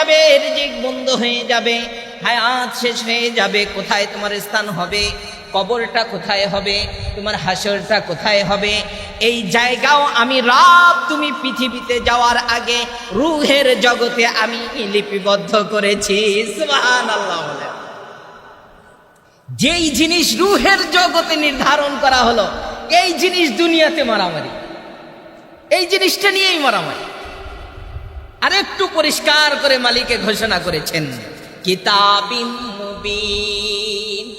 যাবে, রিজিক বন্ধ হয়ে যাবে, হায়াত শেষ হয়ে যাবে, কোথায় তোমার স্থান হবে, কবরটা কোথায় হবে, তোমার হাসরটা কোথায় হবে, এই জায়গাও আমি রাব, তুমি পৃথিবীতে যাওয়ার আগে রুহের জগতে আমি লিপিবদ্ধ করেছি যেই জিনিস রুহের জগতে নির্ধারণ করা হলো, এই জিনিস দুনিয়াতে মারামারি। এই জিনিসটা নিয়েই মারামারি। আর একটু পরিষ্কার করে মালিকে ঘোষণা করেছেন।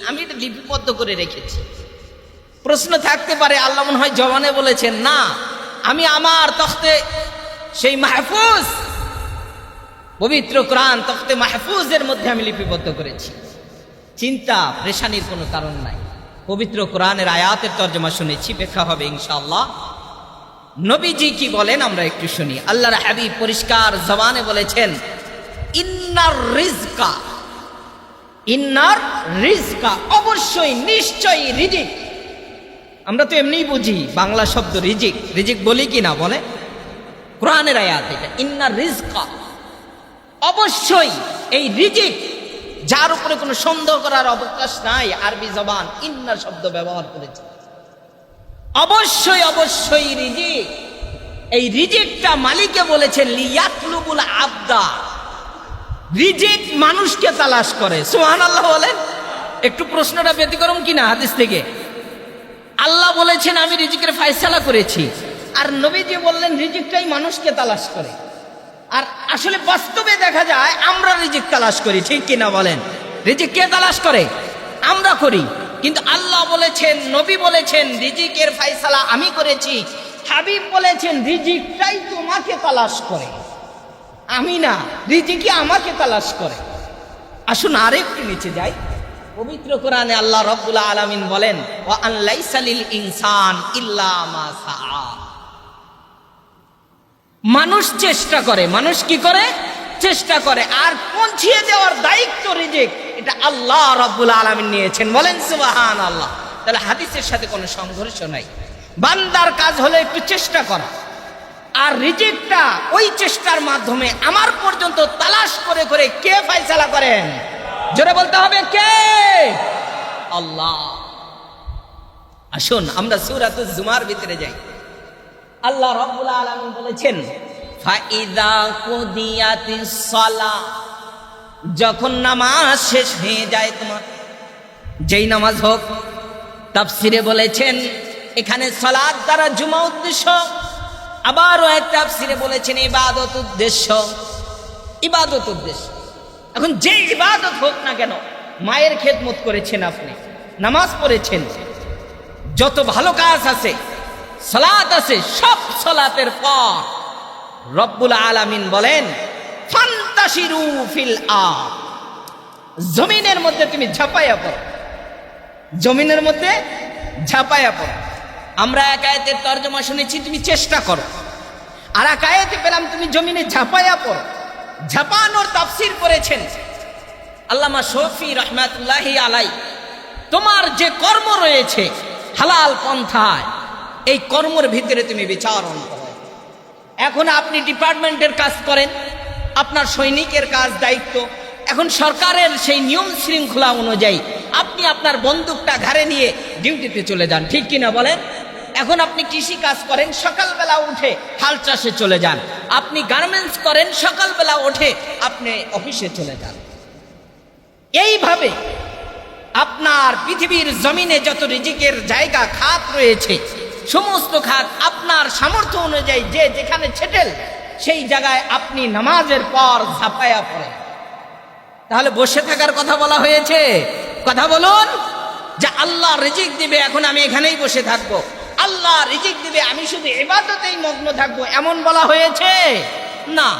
আমি এটা লিপিবদ্ধ করে রেখেছি। প্রশ্ন থাকতে পারে, আল্লাহ মনে হয় জবানে বলেছেন, না, আমি আমার তখতে সেই মাহফুজ, পবিত্র কোরআন তখতে মাহফুজের মধ্যে আমি লিপিবদ্ধ করেছি। চিন্তা প্রেশানির কোনো কারণ নাই। পবিত্র কোরআনের আয়াতের তর্জমা শুনেছি, ব্যাখ্যা হবে ইনশাআল্লাহ। নবীজি কি বলেন আমরা একটু শুনি। আল্লাহর হাবিব পরিষ্কার জবানে বলেছেন, ইন্নার রিজকা ইন্নার রিজকা, অবশ্যই নিশ্চয়ই রিজিক। আমরা তো এমনিই বুঝি, বাংলা শব্দ রিজিক। রিজিক বলি কি না বলে? কোরআনের আয়াত এটা, ইন্নার রিজকা, অবশ্যই এই রিজিক, যার উপরে কোনো সন্দেহ করার অবকাশ নাই। আরবি জবান, ইন্নার শব্দ ব্যবহার করেছে। অবশ্যই অবশ্যই রিজিক। এই রিজিকটা মালিকে বলেছেন, লিয়াতলুবুল আবদা। রিজিক মানুষকে তালাশ করে। সোহান আল্লাহ বলেন। একটু প্রশ্নটা ব্যতিক্রম কিনা হাদিস থেকে? আল্লাহ বলেছেন, আমি রিজিকের ফায়সালা করেছি। আর নবীজি বললেন, রিজিকটাই মানুষকে তালাশ করে। আর আসলে বাস্তবে দেখা যায়, আমরা রিজিক তালাশ করি, ঠিক কিনা বলেন? রিজিক কে তালাশ করে? আমরা করি। কিন্তু আল্লাহ বলেছেন, নবী বলেছেন, রিজিকের ফাইসালা আমি করেছি। হাবিব বলেছেন, রিজিকটাই তোমাকে তালাশ করে। আমি না, রিজিকই আমাকে তালাশ করে। আসুন আরেকটু নিচে যাই। পবিত্র কোরআনে আল্লাহ রব্বুল আলামিন বলেন ও আল্লাইসালিল ইনসান ইল্লা মা মানুষ চেষ্টা করে, মানুষ কি করে? চেষ্টা করে। আর পৌঁছিয়ে দেওয়ার দায়িত্ব রিজিক। এটা আল্লাহ রব্বুল আলমিন নিয়েছেন। বলেন সুবাহান আল্লাহ তাহলে হাদিসের সাথে কোনো সংঘর্ষ নাই। বান্দার কাজ হলো একটু চেষ্টা করা। আর রিজিকটা ওই চেষ্টার মাধ্যমে আমার পর্যন্ত তালাশ করে করে কে ফাইসালা করেন? জোরে বলতে হবে, কে? আল্লাহ। আসুন, আমরা সুরাতুল জুমার ভিতরে যাই। আল্লাহ রব্বুল আলামিন বলেছেন, ফাইদা কুদিয়াতিস সালা যখন নামাজ শেষ হয়ে যায় তোমার, যেই নামাজ হোক, তাফসিরে বলেছেন, এখানে সালাদ দ্বারা জুমা উদ্দেশ্য, আবারও এক তাফসিরে বলেছেন, ইবাদত উদ্দেশ্য। ইবাদত উদ্দেশ্য। এখন যে ইবাদত হোক না কেন, মায়ের খেদমত করেছেন আপনি, নামাজ পড়েছেন। যত ভালো কাজ আছে, সলাত আছে, সব সলাতের পর রব্বুল আলামিন বলেন ফিল আ জমিনের মধ্যে তুমি ঝাঁপাইয়া পড়ো। জমিনের মধ্যে ঝাঁপাইয়া পড়ো। আমরা এক আয়াতের তর্জমা শুনেছি, তুমি চেষ্টা করো। আর এক আয়াতে পেলাম, তুমি জমিনে ঝাঁপাইয়া পড়ো। ঝাঁপানোর তাফসির করেছেন আল্লামা শফি রহমাতুল্লাহি আলাই তোমার যে কর্ম রয়েছে হালাল পন্থায়, এই কর্মের ভিতরে তুমি বিচারণ করো। এখন আপনি ডিপার্টমেন্টের কাজ করেন আপনার সৈনিকের কাজ দায়িত্ব। এখন সরকারের সেই নিয়ম শৃঙ্খলা অনুযায়ী আপনি আপনার বন্দুকটা ঘাড়ে নিয়ে ডিউটিতে চলে যান, ঠিক কিনা বলেন? এখন আপনি কৃষি কাজ করেন, সকালবেলা উঠে হাল চাষে চলে যান। আপনি গার্মেন্টস করেন, সকালবেলা উঠে আপনি অফিসে চলে যান। এইভাবে আপনার পৃথিবীর জমিনে যত রিজিকের জায়গা, খাত রয়েছে, সমস্ত খাত আপনার সামর্থ্য অনুযায়ী যে যেখানে ছেটেল সেই জায়গায় আপনি নামাজের পর ঝাঁপায়া পড়েন। তাহলে বসে থাকার কথা বলা হয়েছে। কথা বলুন যে আল্লাহ রিজিক দিবে, এখন আমি এখানেই বসে থাকব। আল্লাহ রিজিক দিবে, আমি শুধু এবাদতেই মগ্ন থাকব, এমন বলা হয়েছে? না।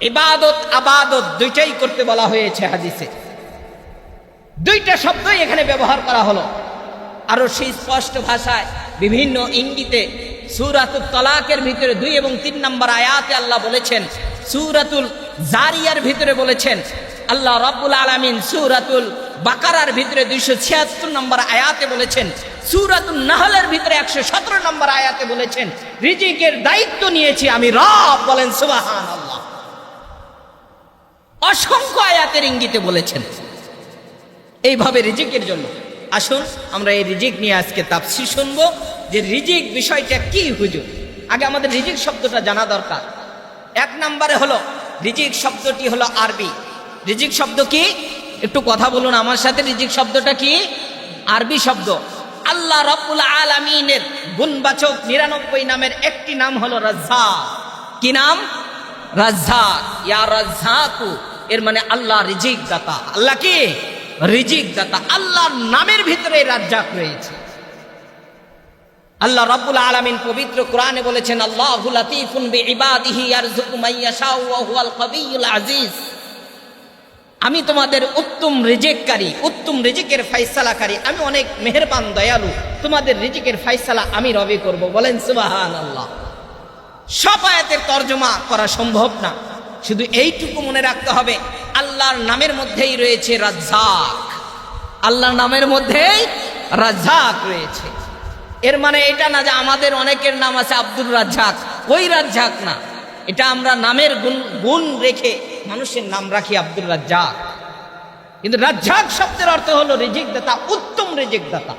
এবাদত আবাদত দুইটাই করতে বলা হয়েছে হাদিসে। দুইটা শব্দই এখানে ব্যবহার করা হলো। আরও সেই স্পষ্ট ভাষায় বিভিন্ন ইঙ্গিতে সুরাতুল তলাকের ভিতরে দুই এবং তিন নম্বর আয়াতে আল্লাহ বলেছেন, সুরাতুল জারিয়ার ভিতরে বলেছেন, আল্লাহ রব্বুল আলামিন সুরাতুল বাকারার ভিতরে দুইশো ছিয়াত্তর নম্বর আয়াতে বলেছেন সুরাতুল নাহলের ভিতরে একশো সতেরো নম্বর আয়াতে বলেছেন, রিজিকের দায়িত্ব নিয়েছি আমি রব, বলেন সুবাহান আল্লাহ অসংখ্য আয়াতের ইঙ্গিতে বলেছেন, এইভাবে রিজিকের জন্য। আসুন, আমরা এই রিজিক নিয়ে আজকে তাপসি শুনব। যে রিজিক বিষয়টা কি হুজুর? আগে আমাদের রিজিক শব্দটা জানা দরকার। এক নম্বরে হলো, রিজিক শব্দটি হলো আরবি। রিজিক শব্দ কি? একটু কথা বলুন আমার সাথে, রিজিক শব্দটা কি? আরবি শব্দ। আল্লাহ রব্বুল আলমিনের গুণবাচক নিরানব্বই নামের একটি নাম হলো রাজ্জা কি নাম? রাজ্জাক। ইয়া রাজ্জাকু। এর মানে আল্লাহ রিজিক দাতা আল্লাহ কি? রিজিক দাতা আল্লাহর নামের ভিতরে রাজ্জাক রয়েছে। আল্লাহ রাব্বুল আলামিন পবিত্র কোরআনে বলেছেন, আল্লাহু লাতীফুন বিইবাদিহি ইয়ারযুকু মান ওয়া হুয়াল কবিয়্যুল আজিজ। আমি তোমাদের উত্তম রিজিককারী, উত্তম রিজিকের ফয়সালাকারী, আমি অনেক মেহেরবান, দয়ালু। তোমাদের রিজিকের ফয়সালা আমি রবে করব। বলেন, সুবহানাল্লাহ। সব আয়াতের তর্জমা করা সম্ভব না। শুধু এইটুকু মনে রাখতে হবে, আল্লাহর নামের মধ্যেই রয়েছে রাজ্জাক। আল্লাহর নামের মধ্যেই রাজ্জাক রয়েছে। এর মানে এটা না যে আমাদের অনেকের নাম আছে আব্দুর রাজ্জাক। ওই রাজ্জাক না। এটা আমরা নামের গুণ গুণ রেখে মানুষের নাম রাখি আব্দুর রাজ্জাক। কিন্তু রাজ্জাক শব্দের অর্থ হলো রিজিক দাতা উত্তম রিজিক দাতা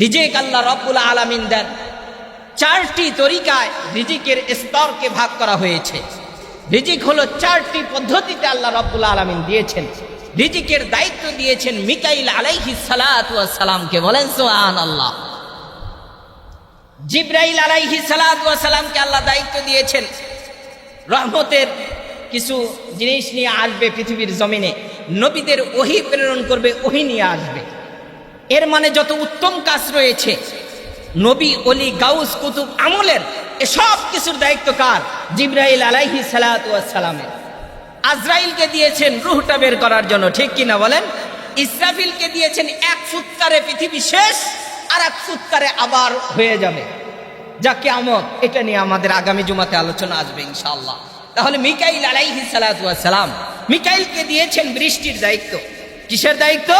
রিজিক আল্লাহ রব্বুল আলামিন দেন। চারটি তরিকায় রিজিকের স্তরকে ভাগ করা হয়েছে। রিজিক হলো চারটি পদ্ধতিতে আল্লাহ রব্বুল আলমিন দিয়েছেন। রিজিকের দায়িত্ব দিয়েছেন মিকাইল আলাইহি সালামকে বলেন সোহান আল্লাহ জিব্রাইল আলাইহি সালামকে আল্লাহ দায়িত্ব দিয়েছেন। রহমতের কিছু জিনিস নিয়ে আসবে পৃথিবীর জমিনে। নবীদের ওহি প্রেরণ করবে, ওহি নিয়ে আসবে। এর মানে যত উত্তম কাজ রয়েছে, নবী অলি গাউস, কুতুব, আমলের এসব কিছুর দায়িত্ব কার? জিব্রাইল আলাইহি সালামের আজরাইলকে দিয়েছেন রুহটা বের করার জন্য, ঠিক কিনা বলেন? ইসরাফিলকে দিয়েছেন এক ফুৎকারে পৃথিবী শেষ, আর এক ফুৎকারে আবার হয়ে যাবে। যা কেমন এটা নিয়ে আমাদের আগামী জুমাতে আলোচনা আসবে ইনশাআল্লাহ। তাহলে মিকাইল আলাইহি সালাম মিকাইলকে দিয়েছেন বৃষ্টির দায়িত্ব। কিসের দায়িত্ব?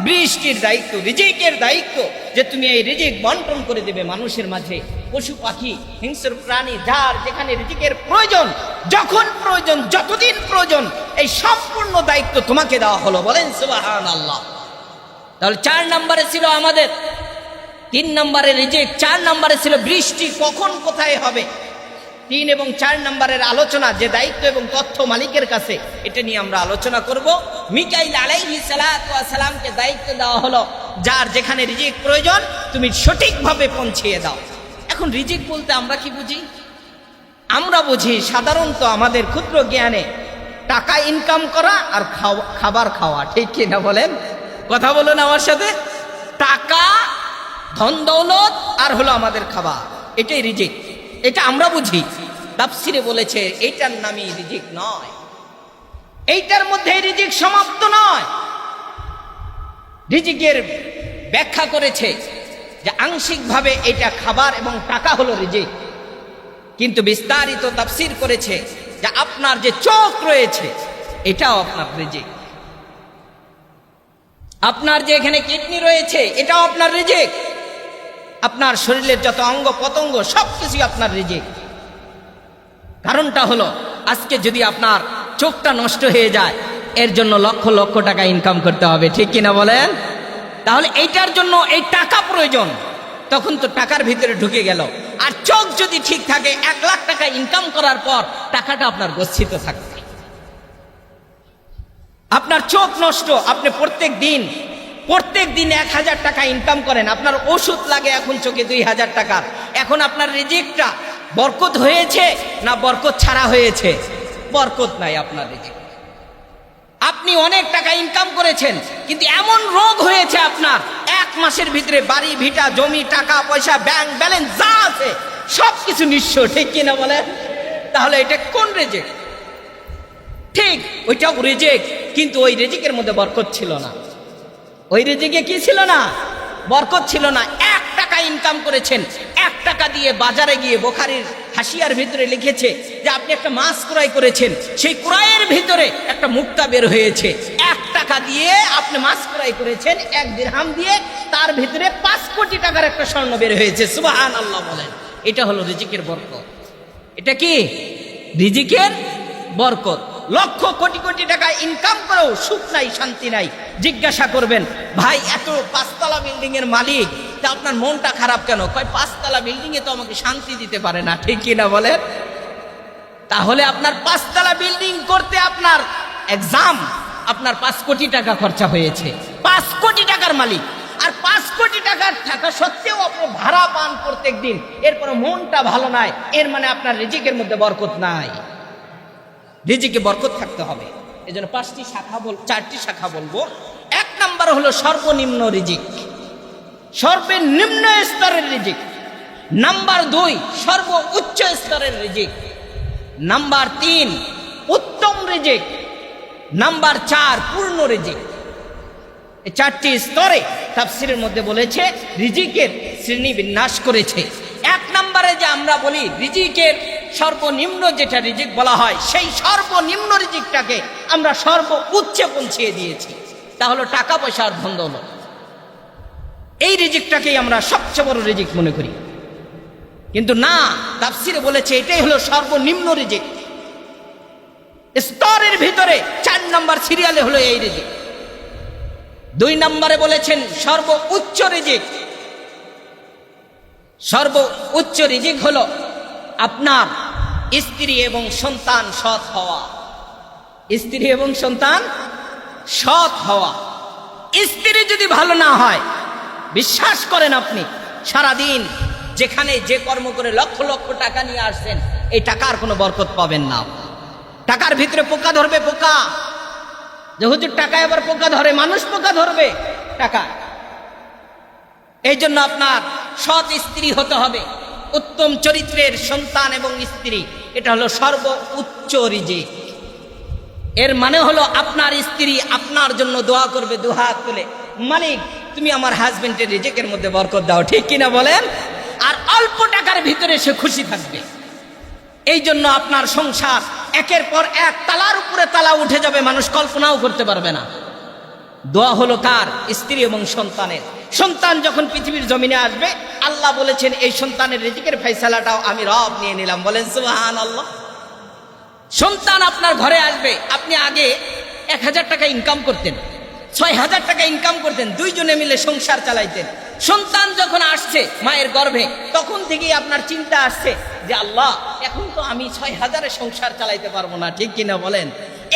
বৃষ্টির দায়িত্ব, রিজিকের দায়িত্ব। যে তুমি এই রিজিক বন্টন করে দেবে মানুষের মাঝে। পশু পাখি, হিংস্র প্রাণী, যার যেখানে রিজিকের প্রয়োজন, যখন প্রয়োজন, যতদিন প্রয়োজন, এই সম্পূর্ণ দায়িত্ব তোমাকে দেওয়া হলো। বলেন সুবাহান আল্লাহ তাহলে চার নম্বরে ছিল আমাদের তিন নম্বরে রিজিক চার নম্বরে ছিল বৃষ্টি কখন কোথায় হবে? তিন এবং চার নম্বরের আলোচনা, যে দায়িত্ব এবং তথ্য মালিকের কাছে, এটা নিয়ে আমরা আলোচনা করব। মিকাইল আলাইহি সালামকে দায়িত্ব দেওয়া হলো, যার যেখানে রিজিক প্রয়োজন, তুমি সঠিকভাবে পৌঁছিয়ে দাও। এখন রিজিক বলতে আমরা কি বুঝি? আমরা বুঝি সাধারণত আমাদের ক্ষুদ্র জ্ঞানে টাকা ইনকাম করা আর খাবার খাওয়া, ঠিক কিনা বলেন? কথা বলুন আমার সাথে। টাকা ধন দৌলত আর হলো আমাদের খাবার। এটাই রিজিক। এটা আমরা বুঝি। তাফসিরে বলেছে, এইটার নামই রিজিক নয়। এইটার মধ্যে রিজিক সমাপ্ত নয়। রিজিকের ব্যাখ্যা করেছে যে আংশিকভাবে এটা খাবার এবং টাকা হলো রিজিক। কিন্তু বিস্তারিত তাফসির করেছে যে আপনার যে চোখ রয়েছে, এটাও আপনার রিজিক। আপনার যে এখানে কিডনি রয়েছে, এটাও আপনার রিজিক। আপনার শরীরের যত অঙ্গ পতঙ্গ সব কিছুই আপনার রিজিক। কারণটা হলো, আজকে যদি আপনার চোখটা নষ্ট হয়ে যায়, এর জন্য লক্ষ লক্ষ টাকা ইনকাম করতে হবে, ঠিক কিনা বলেন? তাহলে এইটার জন্য এই টাকা প্রয়োজন। তখন তো টাকার ভিতরে ঢুকে গেল। আর চোখ যদি ঠিক থাকে, এক লাখ টাকা ইনকাম করার পর টাকাটা আপনার গচ্ছিত থাকবে। আপনার চোখ নষ্ট, আপনি প্রত্যেক দিন প্রত্যেক দিন এক হাজার টাকা ইনকাম করেন। আপনার ওষুধ লাগে এখন চোখে দুই হাজার টাকা এখন আপনার রিজিকটা বরকত হয়েছে না বরকত ছাড়া হয়েছে? বরকত নাই আপনার রিজিক। আপনি অনেক টাকা ইনকাম করেছেন, কিন্তু এমন রোগ হয়েছে আপনার, এক মাসের ভিতরে বাড়ি, ভিটা, জমি, টাকা, পয়সা ব্যাংক ব্যালেন্স যা আছে সব কিছু নিঃস্ব, ঠিক কিনা বলে তাহলে এটা কোন রেজেক? ঠিক, ওইটাও রেজেক, কিন্তু ওই রেজেকের মধ্যে বরকত ছিল না। ওই রেজেকে কি ছিল না? বরকত ছিল না। এক টাকা ইনকাম করেছেন। এক টাকা দিয়ে বাজারে গিয়ে বোখারির হাসিয়ার ভিতরে লিখেছে যে আপনি একটা মাছ ক্রয় করেছেন। সেই ক্রয়ের ভিতরে একটা মুক্তা বের হয়েছে। এক টাকা দিয়ে আপনি মাছ ক্রয় করেছেন। এক দিরহাম দিয়ে তার ভিতরে পাঁচ কোটি টাকার একটা স্বর্ণ বের হয়েছে। সুবাহান আল্লাহ বলেন। এটা হলো রিজিকের বরকত। এটা কি? রিজিকের বরকত। লক্ষ কোটি কোটি টাকা ইনকাম করেও সুখ নাই, শান্তি নাই। জিজ্ঞাসা করবেন, ভাই, এত পাঁচতলা বিল্ডিং এর মালিক, তা আপনার মনটা খারাপ কেন? কয়, পাঁচতলা বিল্ডিং এ তো আমাকে শান্তি দিতে পারে না। ঠিক কিনা বলেন? তাহলে আপনার পাঁচতলা বিল্ডিং করতে আপনার এক্সাম আপনার পাঁচ কোটি টাকা খরচা হয়েছে। পাঁচ কোটি টাকার মালিক। আর পাঁচ কোটি টাকার থাকা সত্ত্বেও আপনি ভাড়া পান প্রত্যেক দিন এরপরে মনটা ভালো নাই। এর মানে আপনার রিজিকের মধ্যে বরকত নাই। রিজিকে বরকত থাকতে হবে। এই জন্য পাঁচটি শাখা বল চারটি শাখা বলব। এক নাম্বার হলো সর্বনিম্ন রিজিক। সর্বনিম্ন স্তরের রিজিক। নাম্বার দুই, সর্ব উচ্চ স্তরের রিজিক। নাম্বার তিন, উত্তম রিজিক। নাম্বার চার, পূর্ণ রিজিক। এই চারটি স্তরে তাফসিরের মধ্যে বলেছে, রিজিকের শ্রেণি বিন্যাস করেছে। এক নম্বরে যে আমরা বলি, রিজিকের সর্বনিম্ন যেটা রিজিক বলা হয়, সেই সর্বনিম্ন রিজিকটাকে আমরা সর্ব উচ্চে পৌঁছিয়ে দিয়েছি। তা হলো টাকা পয়সার ধন দৌলত। এই রিজিকটাকেই আমরা সবচেয়ে বড় রিজিক মনে করি। কিন্তু না, তাফসিরে বলেছে এটাই হলো সর্বনিম্ন রিজিক। স্তরের ভিতরে চার নম্বর সিরিয়ালে হলো এই রিজিক। দুই নম্বরে বলেছেন সর্ব উচ্চ রিজিক। সর্ব উচ্চ রিজিক হলো আপনার স্ত্রী এবং সন্তান সৎ হওয়া। স্ত্রী এবং সন্তান সৎ হওয়া। স্ত্রী যদি ভালো না হয়, বিশ্বাস করেন আপনি, সারাদিন যেখানে যে কর্ম করে লক্ষ লক্ষ টাকা নিয়ে আসছেন, এই টাকার কোনো বরকত পাবেন না টাকার ভিতরে পোকা ধরবে পোকা। যে হুজুর টাকায় আবার পোকা ধরে, মানুষ পোকা ধরবে, টাকা। এই জন্য আপনার সৎ স্ত্রী হতে হবে। উত্তম চরিত্রের সন্তান এবং স্ত্রী। এটা হলো সর্ব উচ্চ রিজিক। এর মানে হলো আপনার স্ত্রী আপনার জন্য দোয়া করবে দুহাত তুলে। মালিক, তুমি আমার হাজবেন্ডের রিজেকের মধ্যে বরকত দাও, ঠিক কিনা বলেন? আর অল্প টাকার ভিতরে সে খুশি থাকবে। এই জন্য আপনার সংসার একের পর এক তালার উপরে তালা উঠে যাবে, মানুষ কল্পনাও করতে পারবে না। দোয়া হলো কার? স্ত্রী এবং সন্তানের। সন্তান যখন পৃথিবীর জমিনে আসবে, আল্লাহ বলেছেন, এই সন্তানের রিজিকের ফাইসালাটাও আমি রব নিয়ে নিলাম। বলেন সুবাহান আল্লাহ সন্তান আপনার ঘরে আসবে, আপনি আগে এক হাজার টাকা ইনকাম করতেন, ছয় হাজার টাকা ইনকাম করতেন, দুইজনে মিলে সংসার চালাইতেন। সন্তান যখন আসছে মায়ের গর্ভে, তখন থেকেই আপনার চিন্তা আসছে যে, আল্লাহ, এখন তো আমি ছয় হাজারে সংসার চালাইতে পারব না। ঠিক কিনা বলেন?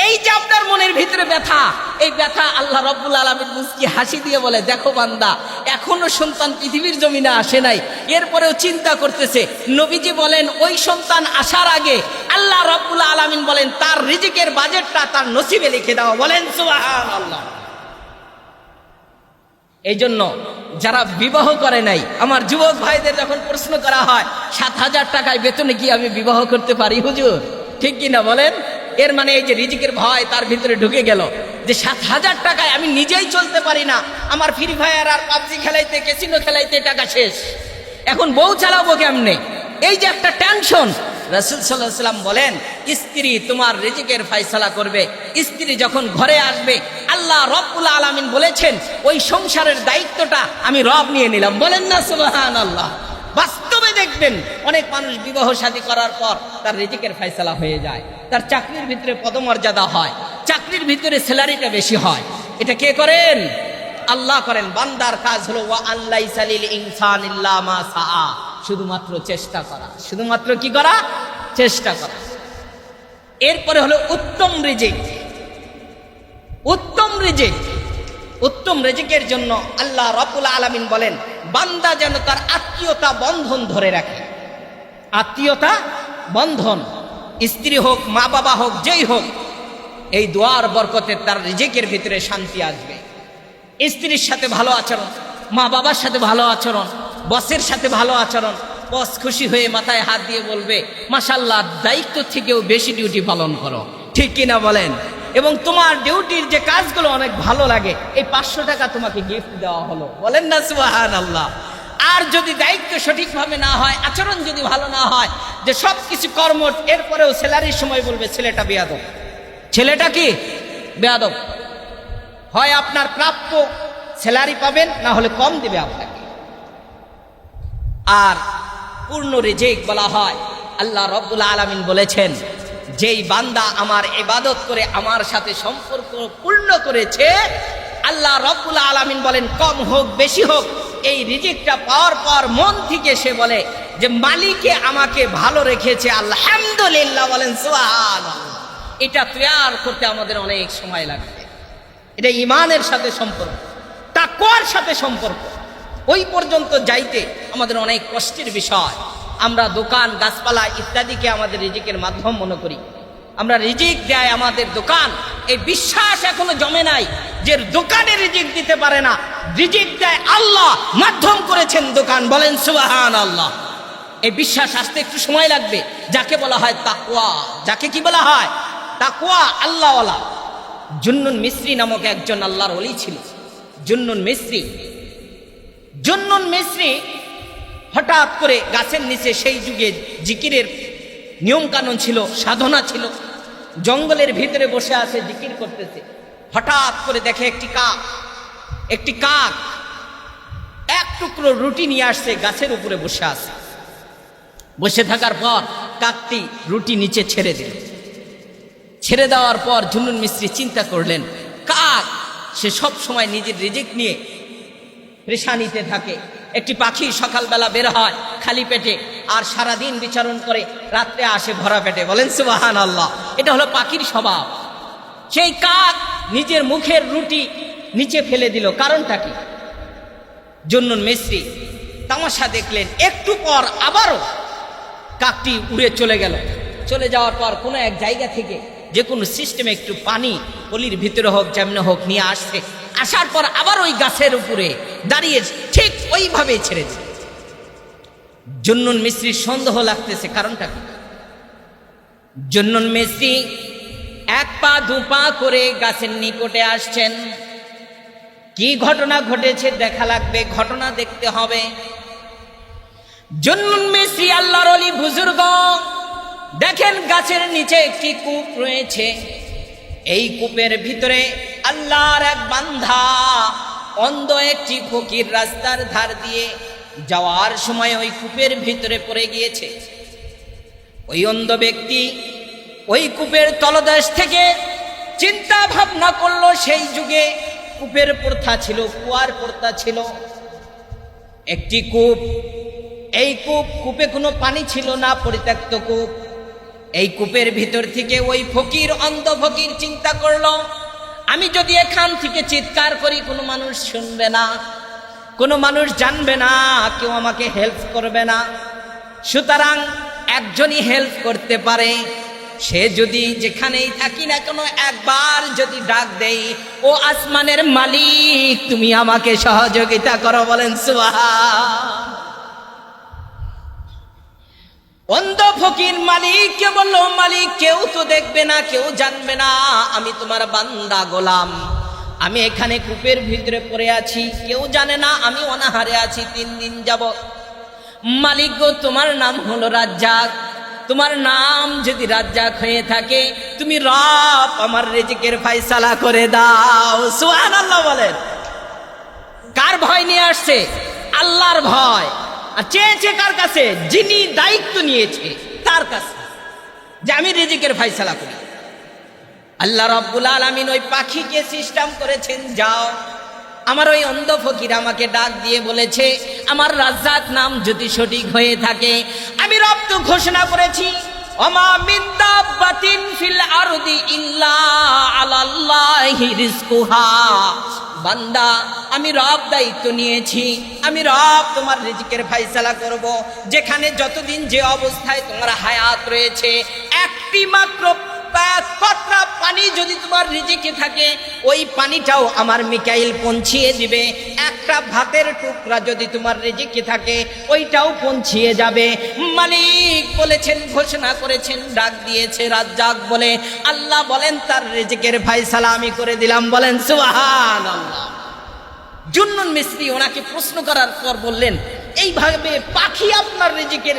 এই যে আপনার মনের ভিতরে ব্যথা, এই ব্যথা আল্লাহ রব্বুল আলমীর মুসকি হাসি দিয়ে বলে, দেখো বান্দা, এখনও সন্তান পৃথিবীর জমিনে আসে নাই। এরপরেও চিন্তা করতেছে। নবীজি বলেন, ওই সন্তান আসার আগে আল্লাহ রব্বুল আলমিন বলেন, তার রিজিকের বাজেটটা তার নসিবে লিখে দাও। বলেন আল্লাহ এই জন্য যারা বিবাহ করে নাই, আমার যুবক ভাইদের যখন প্রশ্ন করা হয়, সাত হাজার টাকায় বেতনে কি আমি বিবাহ করতে পারি হুজুর? ঠিক কি না বলেন? এর মানে এই যে রিজিকের ভয় তার ভিতরে ঢুকে গেল যে সাত হাজার টাকায় আমি নিজেই চলতে পারি না। আমার ফ্রি ফায়ার আর পাবজি খেলাইতে ক্যাসিনো খেলাইতে টাকা শেষ। এখন বউ চালাবো কেমনে? এই যে একটা টেনশন রসুল সাল্লাম বলেন, স্ত্রী তোমার রিজিকের ফাইসলা করবে। স্ত্রী যখন ঘরে আসবে, আল্লাহ রব্বুল আলমিন বলেছেন, ওই সংসারের দায়িত্বটা আমি রব নিয়ে নিলাম। বলেন না সুবাহান আল্লাহ বাস্তবে দেখবেন অনেক মানুষ বিবাহ শাদী করার পর তার রিজিকের ফাইসলা হয়ে যায়। তার চাকরির ভিতরে পদমর্যাদা হয়। চাকরির ভিতরে স্যালারিটা বেশি হয়। এটা কে করেন? আল্লাহ করেন, বান্দার কাজ হলো ইনসান শুধুমাত্র চেষ্টা করা। শুধুমাত্র কি করা? চেষ্টা করা। এরপরে হলো উত্তম রিজিক। উত্তম রিজিক। উত্তম রিজিকের জন্য আল্লাহ রাব্বুল আলামিন বলেন বান্দা যেন তার আত্মীয়তা বন্ধন ধরে রাখে। আত্মীয়তা বন্ধন। স্ত্রী হোক মা বাবা হোক যেই হোক এই দোয়ার বরকতে তার রিজিকের ভিতরে শান্তি আসবে। স্ত্রীর সাথে ভালো আচরণ মা বাবার সাথে ভালো আচরণ বসের সাথে ভালো আচরণ বস খুশি হয়ে মাথায় হাত দিয়ে বলবে মাসাল্লাহ দায়িত্ব থেকেও বেশি ডিউটি পালন করো। ঠিক কিনা বলেন? এবং তোমার ডিউটির যে কাজগুলো অনেক ভালো লাগে, এই পাঁচশো টাকা তোমাকে গিফট দেওয়া হলো। বলেন না সুবাহান আল্লাহ আর যদি দায়িত্ব সঠিকভাবে না হয়, আচরণ যদি ভালো না হয়, যে সব কিছু কর্ম, এরপরেও স্যালারির সময় বলবে, ছেলেটা বেয়াদব। ছেলেটা কি? বেয়াদব। হয় আপনার প্রাপ্য স্যালারি পাবেন, না হলে কম দেবে আপনাকে। আর পূর্ণ রেজেক বলা হয়, আল্লাহ রব্বুল আলমিন বলেছেন যেই বান্দা আমার এবাদত করে আমার সাথে সম্পর্ক পূর্ণ করেছে, আল্লাহ রব্বুল আলামিন বলেন, কম হোক, বেশি হোক। এই রিজিকটা পাওয়ার পর মন থেকে সে বলে যে, মালিকে আমাকে ভালো রেখেছে, আলহামদুলিল্লাহ। বলেন সুবহান এটা তৈয়ার করতে আমাদের অনেক সময় লাগবে এটা ইমানের সাথে সম্পর্ক তা তাকওয়ার সাথে সম্পর্ক। ওই পর্যন্ত যাইতে আমাদের অনেক কষ্টের বিষয়। আমরা দোকান, গাছপালা ইত্যাদিকে আমাদের রিজিকের মাধ্যম মনে করি। আমরা রিজিক দেয় আমাদের দোকান। এই বিশ্বাস এখনও জমে নাই যে দোকানে রিজিক দিতে পারে না। রিজিক দেয় আল্লাহ, মাধ্যম করেছেন দোকান। বলেন সুবাহান আল্লাহ এই বিশ্বাস আসতে একটু সময় লাগবে। যাকে বলা হয় তাকুয়া যাকে কি বলা হয়? তাকুয়া আল্লাহওয়ালা। জুন্নুন মিস্ত্রি নামক একজন আল্লাহর অলি ছিল। জুন্নুন মিস্ত্রি জুন্নুন মিস্ত্রি হঠাৎ করে গাছের নিচে সেই যুগে জিকিরের নিয়মকানুন ছিল, সাধনা ছিল। জঙ্গলের ভিতরে বসে আছে, জিকির করতেছে। হঠাৎ করে দেখে একটি কাক একটি কাক এক টুকরো রুটি নিয়ে আসছে, গাছের উপরে বসে আছে। বসে থাকার পর কাকটি রুটি নিচে ছেড়ে দিল। ছেড়ে দেওয়ার পর ঝুনুন মিস্ত্রি চিন্তা করলেন, কাক, সে সব সময় নিজের রিজিক নিয়ে পেশানিতে থাকে। একটি পাখি সকালবেলা বের হয় খালি পেটে আর সারাদিন বিচারণ করে রাত্রে আসে ভরা পেটে। বলেন সুবাহান আল্লাহ এটা হলো পাখির স্বভাব। সেই কাক নিজের মুখের রুটি নিচে ফেলে দিল। কারণটা কি? জন্নুন মিস্ত্রি তামাশা দেখলেন। একটু পর আবারও কাকটি উড়ে চলে গেল। চলে যাওয়ার পর কোনো এক জায়গা থেকে যে কোনো সিস্টেমে একটু পানি পলির ভিতরে হোক, যেমন হোক, নিয়ে আসছে। আসার পর আবার ওই গাছের উপরে দাঁড়িয়ে ঠিক ওইভাবে ছেড়ে দিল। জন্নুন মিস্ত্রির সন্দেহ লাগতেছে, কারণটা কি? জন্নুন মিস্ত্রি এক পা, দু পা করে গাছের নিকটে আসছেন। কি ঘটনা ঘটেছে দেখা লাগবে, ঘটনা দেখতে হবে। জন্নুন মিস্ত্রি আল্লাহর অলি বুজুর্গ দেখেন গাছের নিচে একটি কূপ রয়েছে। এই কূপের ভিতরে আল্লাহর এক বান্ধা অন্ধ একটি ফকির রাস্তার ধার দিয়ে যাওয়ার সময় ওই কূপের ভিতরে পড়ে গিয়েছে। ওই অন্ধ ব্যক্তি ওই কূপের তলদেশ থেকে চিন্তা ভাবনা করল, সেই যুগে কূপের প্রথা ছিল, কুয়ার প্রথা ছিল। একটি কূপ, এই কূপ কূপে কোনো পানি ছিল না, পরিত্যক্ত কূপ। এই কূপের ভিতর থেকে ওই ফকির অন্ধ ফকির চিন্তা করল, আমি যদি এখান থেকে চিৎকার করি, কোনো মানুষ শুনবে না, কোনো মানুষ জানবে না, কেউ আমাকে হেল্প করবে না। সুতরাং একজনই হেল্প করতে পারে। সে যদি যেখানেই থাকি না কোনো, একবার যদি ডাক দেই, ও আসমানের মালিক, তুমি আমাকে সহযোগিতা করো। বলেন সুহা অন্ধ ফকির মালিককে বলল, মালিক, কেউ তো দেখবে না, কেউ জানবে না, আমি তোমার বান্দা গোলাম। আমি এখানে কূপের ভিতরে পড়ে আছি, কেউ জানে না, আমি অনাহারে আছি, তিন দিন যাব মালিক গো, তোমার নাম হলো রাজ্জাক। তোমার নাম যদি রাজ্জাক হয়ে থাকে, তুমি রব আমার রেজিকের ফাইসালা করে দাও। সুহান আল্লাহ বলেন। কার ভয় নিয়ে আসছে? আল্লাহর ভয়। আর চেয়েছে কার কাছে? যিনি দায়িত্ব নিয়েছে, তার কাছে। যে আমি রিজিকের ফাইসালা করি। আল্লাহ রব্বুল আলমিন ওই পাখিকে সিস্টেম করেছেন, যাও। আমার ওই অন্ধ ফকির আমাকে ডাক দিয়ে বলেছে, আমার রাজ্জাক নাম যদি সঠিক হয়ে থাকে, আমি রব তো ঘোষণা করেছি অমা মিন্দাবাতিন ফিল আরদি ইল্লা আলাল্লাহি রিজকুহা। বান্দা, আমি রব দায়িত্ব নিয়েছি। আমি রব তোমার রিজিকের ফাইসলা করব। যেখানে যতদিন যে অবস্থায় তোমার হায়াত রয়েছে একটি মাত্র কতরা পানি যদি তোমার রিজিকে থাকে, ওই পানিটাও আমার মিকাইল পৌঁছিয়ে দিবে। একটা ভাতের টুকরা যদি তোমার রিজিকে থাকে, ওইটাও পৌঁছিয়ে যাবে। মালিক বলেছেন, ঘোষণা করেছেন, ডাক দিয়েছে রাজ্জাক বলে। আল্লাহ বলেন, তার রিজিকের ফাইসালা আমি করে দিলাম। বলেন সুহান জুন্নুন মিস্ত্রি ওনাকে প্রশ্ন করার পর বললেন, এইভাবে পাখি আপনার রিজিকের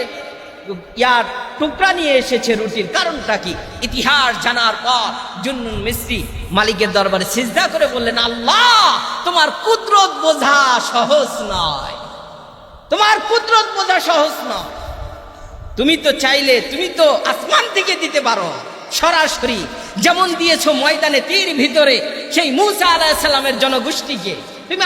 ইয়ার টুকরা নিয়ে এসেছে রুটির কারণটা কি? ইতিহাস জানার পর জুন্নুন মিস্ত্রি মালিকের দরবারে সিজদা করে বললেন, আল্লাহ, তোমার কুদরত বোঝা সহজ নয়। তোমার কুদরত বোঝা সহজ নয়। তুমি তো চাইলে, তুমি তো আসমান থেকে দিতে পারো। সরাসরি যেমন দিয়েছ ময়দানে তীর ভিতরে, সেই মুসা আলাহিসাল্লামের জনগোষ্ঠীকে। তুমি